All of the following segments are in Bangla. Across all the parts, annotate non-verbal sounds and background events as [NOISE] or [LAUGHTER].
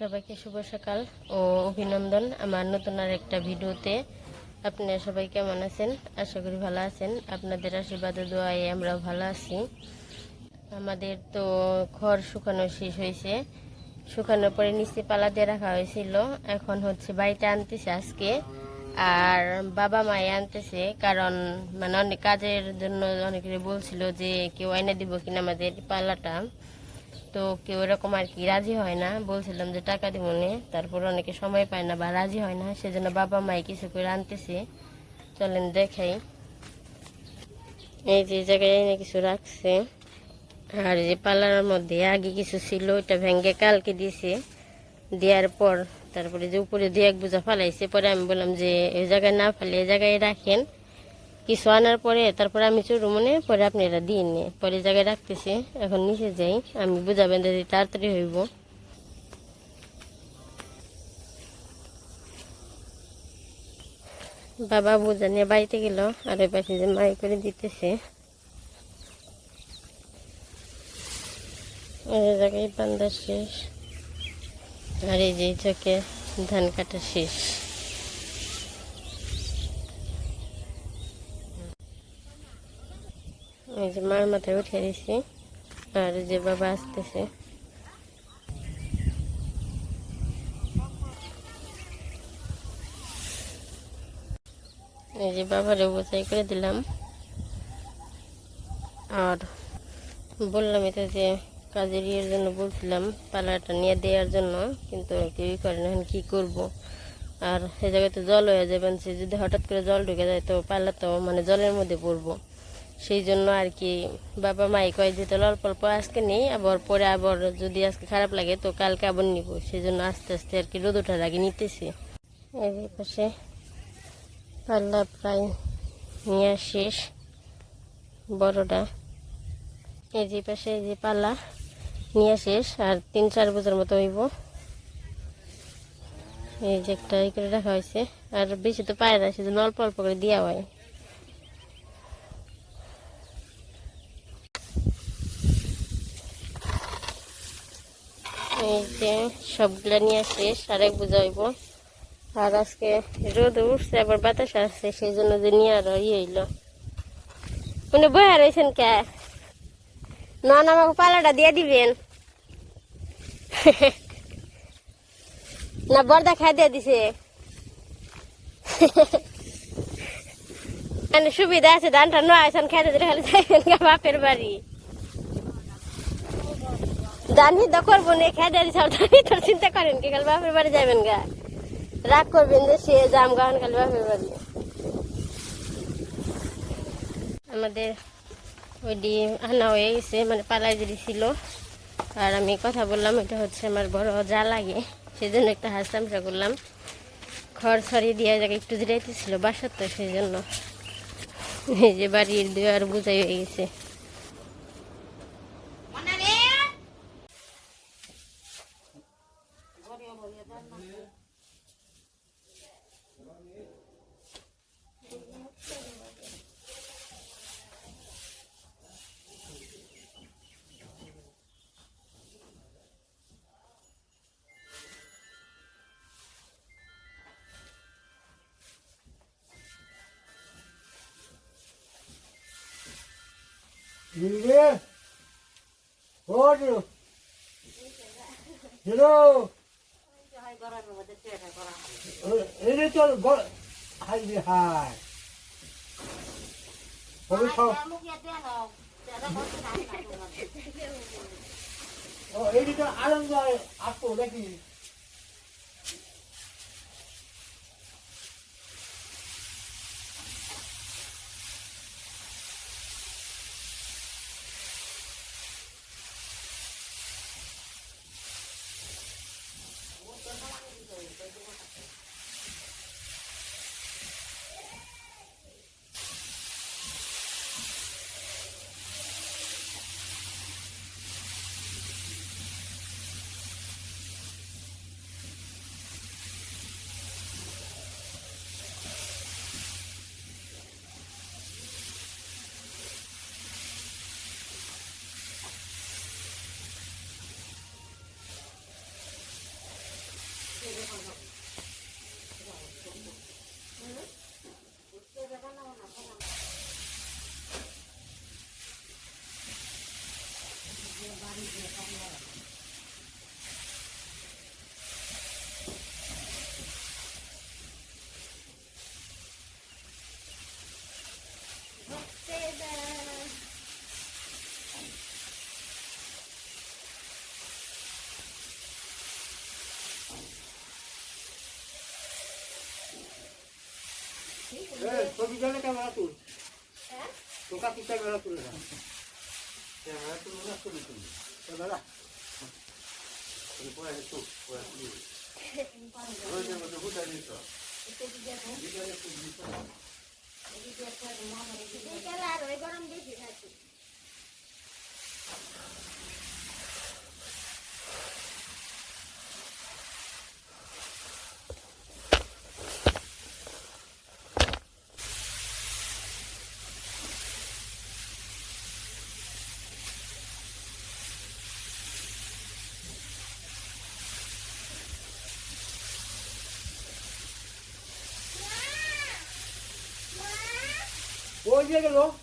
সবাইকে শুভ সকাল ও অভিনন্দন আমার নতুন আর একটা ভিডিওতে। আপনারা সবাই কেমন আছেন? আশা করি ভালো আছেন। আপনাদের আশীর্বাদ দোয়ায় আমরাও ভালো আছি। আমাদের তো খড় শুকানো শেষ হয়েছে। শুকানোর পরে নিচে পালা দিয়ে রাখা হয়েছিল। এখন হচ্ছে বাড়িতে আনতেছে আজকে। আর বাবা মায়ে আনতেছে কারণ মানে অনেক কাজের জন্য অনেকে বলছিল যে কেউ আইনা দিব কিনা আমাদের পালাটা। তো কেউ এরকম আর কি রাজি হয় না। বলছিলাম যে টাকা দিব নে, তারপর অনেকে সময় পায় না বা রাজি হয় না, সেজন্য বাবা মাই কিছু করে আনতেছে। চলেন দেখাই। এই যে জায়গায় এনে কিছু রাখছে। আর যে পালার মধ্যে আগে কিছু ছিল, ওইটা ভেঙ্গে কালকে দিয়েছে। দেওয়ার পর, তারপরে যে উপরে দিয়ে এক বোঝা ফালাইছে, পরে আমি বললাম যে এই জায়গায় না ফালে এই জায়গায় রাখেন। কিছু আনার পরে, তারপরে আমি চুরু মনে পরে আপনি এটা দিয়ে নিয়ে পরে জায়গায় রাখতেছে, এখন নিচে যাই, আমি বুঝাবেন যদি তাড়াতাড়ি হইব। বাবা বোঝা নিয়ে বাড়িতে গেল, আর ওই পাশে যে মাই করে দিতেছে। জায়গায় বান্ধা শেষ, আর এই যে চোখে ধান কাটা শেষ। এই যে মার মাথায় উঠে দিছি, আর যে বাবা আসতেছে। এই যে বাবারে বোঝাই করে দিলাম। আর বললাম এটা যে কাজের ইয়ের জন্য বলছিলাম, পালাটা নিয়ে দেওয়ার জন্য, কিন্তু কেউই করে না, এখন কী করব? আর সে জায়গায় তো জল হয়ে যাবেন সে যদি হঠাৎ করে জল ঢুকে যায়, তো পালা তো মানে জলের মধ্যে পড়ব। সেই জন্য আর কি বাবা মাই কয় যে, তাহলে অল্প অল্প আজকে নেই, আবার পরে আবার যদি আজকে খারাপ লাগে, তো কালকে আবার নিব। সেই জন্য আস্তে আস্তে আর কি রোদ ওঠার আগে নিতেছি। যে পাশে পাল্লা প্রায় নিয়ে শেষ, বড়টা। এই যে পাশে এই যে পাল্লা নিয়ে শেষ, আর তিন চার বছর মতো হইব। এই যে একটা ই করে রাখা হয়েছে, আর বেশি তো পায় না, সেজন্য অল্প অল্প করে দেওয়া হয়। এই যে সবগুলা নিয়ে শেষ আরেক বুঝাইব আর আজকে রোদ উঠছে, আবার বাতাস আসছে সেই জন্য যে নিয়ে আরও ইয়ে হইল। উনি বয়ে রয়েছেন কে? না আমাকে পালাটা দিয়ে দিবেন। না, বর্দা খাই দিয়ে দিছে। মানে সুবিধা আছে, ধানটা নয় খেতে দিলে খালি বাপের বাড়ি। জানি তো করব না দিছে জানি তো চিন্তা করেন কি কাল বাপের বাড়ি যাবেন গা। রাগ করবেন যে সে জাম গান কাল বাপের বাড়ি। আমাদের ওইটি আনা হয়ে গেছে মানে পালাই যদি ছিল। আর আমি কথা বললাম, এটা হচ্ছে আমার বড় যা লাগে, সেজন্য একটা হাস তামসা করলাম। খড় ছড়িয়ে দিয়ে যাকে একটু জিরাইতেছিল বাসার তো সেই জন্য। এই যে বাড়ির দুয়ার বুঝাই হয়ে গেছে। Yürü. Hadi. Yürü. এনে চল হাই রে হাই ওই সব ও এদিকে আনন্দ আসতো নাকি গেলে ক্যামেরা তুল? তোকা তুই ক্যামেরা তুলে না ক্যামেরা তুলবো না ছবি তুলবি। ক্যামেরা ওই দিয়ে গেল আগে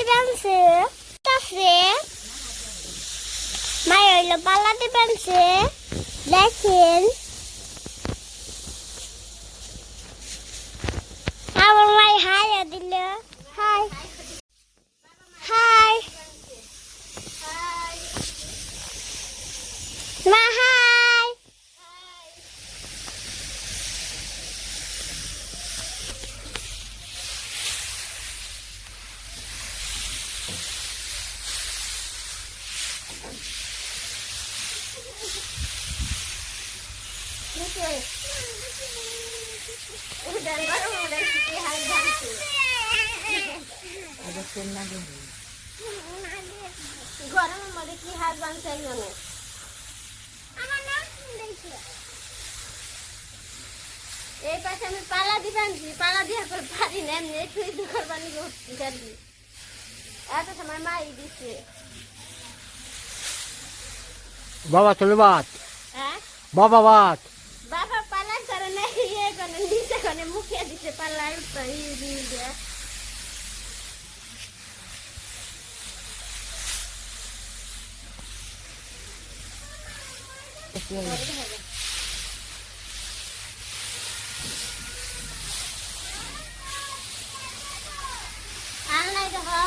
Tasi. Maya lo pala di bensi. দেখেন আমার মাই হাই দিল হাই হাই মা হাই গরমের মধ্যে কি হাত বানছে জানো আমার নাম শুনছি এই পাশে আমি পালা দিয়ে বানছি পালা দিয়ে করে পারি না এমনি একটু করবানি করছি এত সময় মাই দিচ্ছে বাবা চলে বাত হ্যাঁ? বাবা বাত বাবা পালার কারণে ইয়ে করে নিচে করে মুখে দিচ্ছে পাল্লার তো ইয়ে দিয়ে দেয়। আনলাই দেখো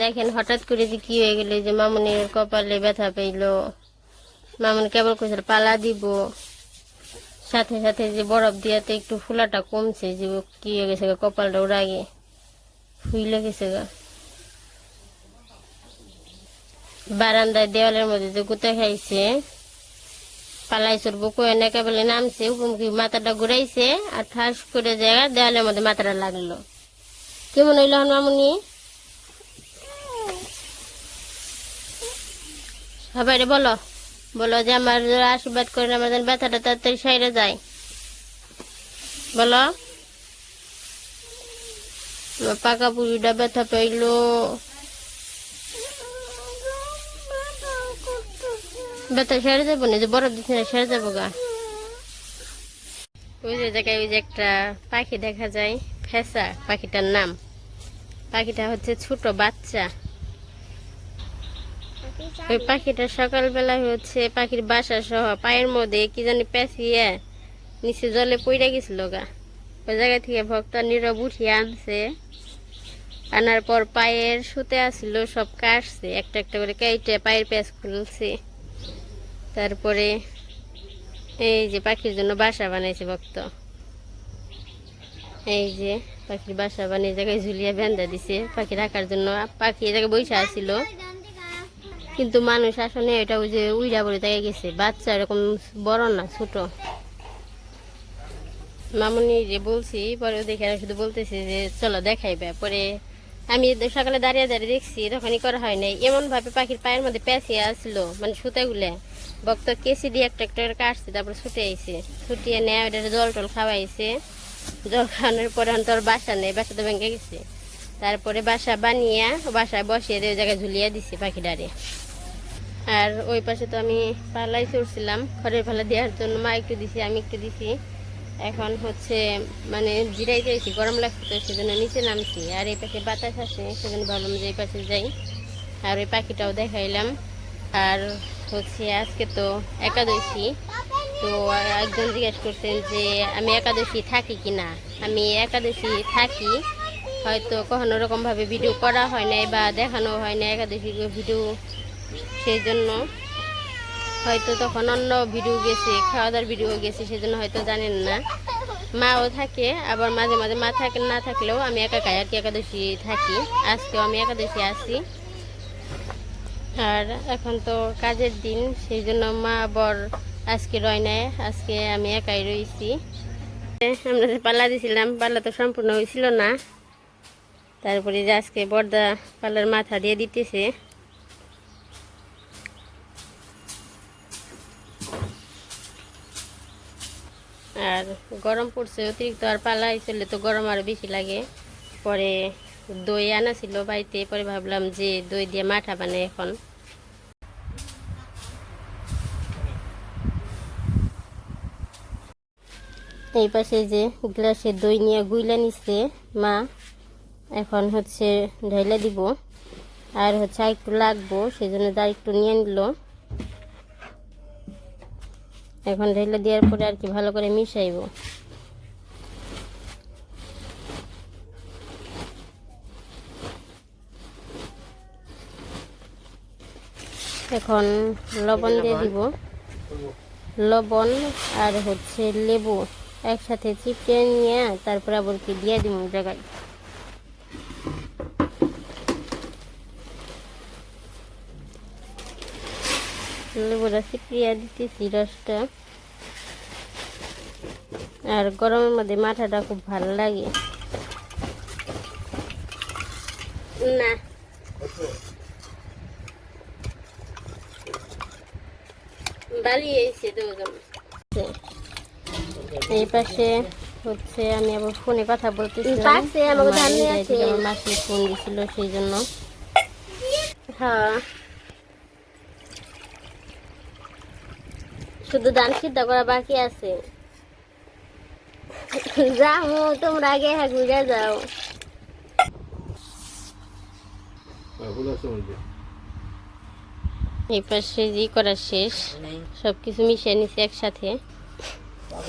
দেখেন হঠাৎ করে যে কি হয়ে গেল যে মামুনির কপালে ব্যথা পেইলো। মামুনি কেবল কইছিল পালা দিব। সাথে সাথে যে বরফ দিয়াতে একটু ফুলাটা কমছে যে কি হয়ে গেছে গা, কপালটা ওর আগে ফুইলে গেছে গা। বারান্দায় দেওয়ালের মধ্যে যে গুতে খাইছে পালাই চড়বো কয়ে না কেবল নামছে উপমুখী মাথাটা ঘুরাইছে আর ঠাস করে জায়গা দেওয়ালের মধ্যে মাথাটা লাগল। কেমন হইল হন মামুনি? সবাই বলো। বলো যে আমার আশীর্বাদ করে আমার যেন ব্যথাটা তাড়াতাড়ি সাইরে যায়। বলো। পাকা পুরিটা ব্যথা পাইলো। ব্যথা সেরে যাব না যে বরফ দিচ্ছে না সেরে যাব গা। ওই যে জায়গায় ওই যে একটা পাখি দেখা যায়, ফেসা, পাখিটার নাম। পাখিটা হচ্ছে ছোট বাচ্চা। ওই পাখিটা সকালবেলা হচ্ছে পাখির বাসা সহ পায়ের মধ্যে কি জানি পেঁচিয়ে নিচে জলে পড়ে গেছিল গা। ওই জায়গা থেকে ভক্ত নীরব উঠিয়ে আনছে। আনার পর পায়ের সুতে আসছিল সব কাটছে, একটা একটা করে কেটে পায়ের প্যাঁচ খুলছে। তারপরে এই যে পাখির জন্য বাসা বানাইছে ভক্ত। এই যে পাখির বাসা বানিয়ে জায়গায় ঝুলিয়ে বেঁধে দিছে, পাখি রাখার জন্য পাখি এই জায়গায় বসে আসছিল কিন্তু মানুষ আসলে এটা ওই যে উইরা বলে তাই গেছে। বাচ্চা এরকম বড় না, ছোট। মামুনি যে বলছি, পরে দেখে শুধু বলতেছি যে, চলো দেখাইবে পরে আমি সকালে দাঁড়িয়ে দাঁড়িয়ে দেখছি, তখনই করা হয় নাই। এমন ভাবে পাখির পায়ের মধ্যে প্যাঁচিয়ে আসলো মানে সুতাগুলো। বক্ত কেসি দিয়ে একটা একটা করে কাটছে, তারপর ছুটে আইছে। ছুটিয়ে নেয় ওটা জল টল খাওয়াইছে। জল খাওয়ানোর পরে তোর বাসা নেই বাসা তো ভেঙে গেছে। তারপরে বাসা বানিয়ে, বাসায় বসিয়ে দিয়ে ওই জায়গায় ঝুলিয়ে দিছি পাখিটারে। আর ওই পাশে তো আমি পালাই চড়ছিলাম। খড়ের পাল্লা দেওয়ার জন্য মা একটু দিছি, আমি একটু দিছি। এখন হচ্ছে মানে জিরাই যাইছি গরম লাগছে তো সেজন্য নিচে নামছি। আর এই পাশে বাতাস আছে, সেজন্য ভাবলাম যে এই পাশে যাই। আর ওই পাখিটাও দেখাইলাম। আর হচ্ছে আজকে তো একাদশী। তো একজন জিজ্ঞেস করছেন যে, আমি একাদশী থাকি কি না? আমি একাদশী থাকি। হয়তো কখনো রকমভাবে ভিডিও করা হয় নাই বা দেখানো হয় না একাদশী ভিডিও। সেই জন্য হয়তো তখন অন্য ভিডিও গেছে খাওয়া দাওয়ার ভিডিও গেছে সেই জন্য হয়তো জানেন না। মাও থাকে, আবার মাঝে মাঝে মা থাকে, না থাকলেও আমি একা একাই আর কি একাদশী থাকি। আজকেও আমি একাদশী আছি। আর এখন তো কাজের দিন সেই জন্য মা, বর আজকে রয় নেয় আজকে আমি একাই রয়েছি আমরা যে পাল্লা দিয়েছিলাম পাল্লা তো সম্পূর্ণ হয়েছিল না। তারপরে যে আজকে বর্দা পাল্লার মাথা দিয়ে দিতেছে। আর গরম পড়ছে, অতিরিক্ত আর পালাই চললে তো গরম আরও বেশি লাগে। পরে দই আনা ছিল বাড়িতে, পরে ভাবলাম যে দই দিয়ে মাঠা বানাই এখন। এই পাশে যে গ্লাসে দই নিয়ে গুইলা নিচ্ছে মা, এখন হচ্ছে ঢাইলা দিব। আর হচ্ছে একটু লাগবো সেই জন্য তার একটু নিয়ে নিল। এখন ঢেলে দেওয়ার পরে আর কি ভালো করে মিশাইব। এখন লবণ দিয়ে দিব। লবণ আর হচ্ছে লেবু একসাথে চিপকে নিয়ে তারপরে আবার কি দিয়ে দিব জায়গায়। লেবুটা চিপিয়ে দিতেছি রসটা। আর গরমের মধ্যে মাথাটা খুব ভালো লাগে। না। বালি এসে এই পাশে হচ্ছে আমি আবার ফোনে কথা বলতেছিলাম। আছে। মাসি ফোন দিছিল সেই জন্য। হ্যাঁ। শুধু ধান সিদ্ধ করা বাকি আছে। যাও তোমরা আগে হ্যাঁ ঘুরে যাও। এই পাশে ই করা শেষ। সব কিছু মিশিয়ে নিছি একসাথে।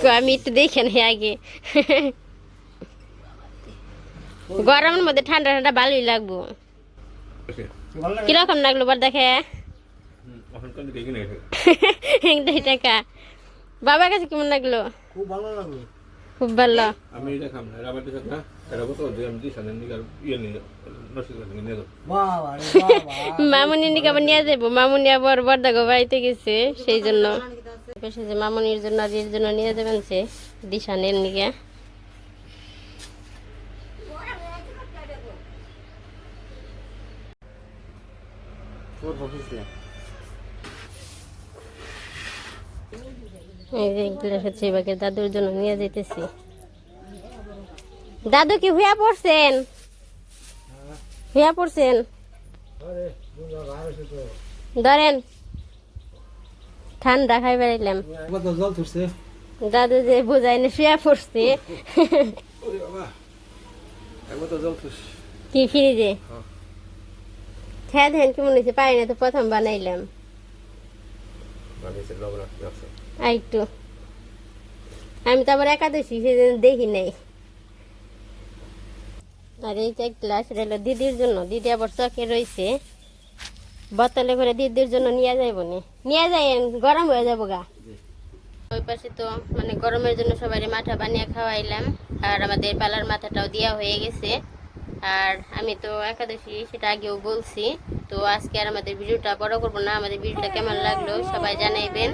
তো আমি একটু দেখে নেই আগে। গরমের মধ্যে ঠান্ডা ঠান্ডা ভালোই লাগবো। কীরকম লাগল বার দেখে? একটাই [LAUGHS] টাকা বাবার কাছে কেমন লাগল? খুব ভালো লাগল। খুব ভালো। আমি এটা খাম না রাবার দিশা না এটা কত যে আমি দিশা নেন নিগার ইয়ে নিয়ে নষ্ট করে নিয়ে রে মামুনি নিকে আবার নিয়ে যাব মামুনি আবার বর্দাগো বাড়িতে গেছে সেই জন্য। বেশি যে মামুনির জন্য আর এর জন্য নিয়ে যাবেন সে দিশানের নিকে। তোর বকিসলে এই যে এগুলো হচ্ছে দাদুর জন্য নিয়ে যেতেছি দাদু কি হুয়া পড়ছেন? হুয়া পড়ছেন? ধরেন। ঠান্ডা খাই বেড়াইলাম দাদু যে বোঝাই না শুয়া পড়ছে। কি ফ্রিজে। খেয়ে দেখেন কেমন হয়েছে? পাই না তো, প্রথম বানাইলাম। সে লবণ একটু আমি তো আবার একাদশী সেদিন দেখি নাই। আর এই যে গ্লাস হলো দিদির জন্য। দিদি আবার চকে রয়েছে বোতলে করে দিদির জন্য নিয়ে যাইব নি। নিয়ে যাই গরম হয়ে যাব গা। ওই পাশে তো মানে গরমের জন্য সবাই মাথা বানিয়ে খাওয়াইলাম। আর আমাদের পালার মাথাটাও দেওয়া হয়ে গেছে। আর আমি তো একাদশী সেটা আগেও বলছি। তো আজকে আর আমাদের ভিডিওটা বড় করব না। আমাদের ভিডিওটা কেমন লাগল সবাই জানাইবেন।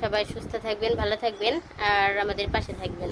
সবাই সুস্থ থাকবেন ভালো থাকবেন আর আমাদের পাশে থাকবেন।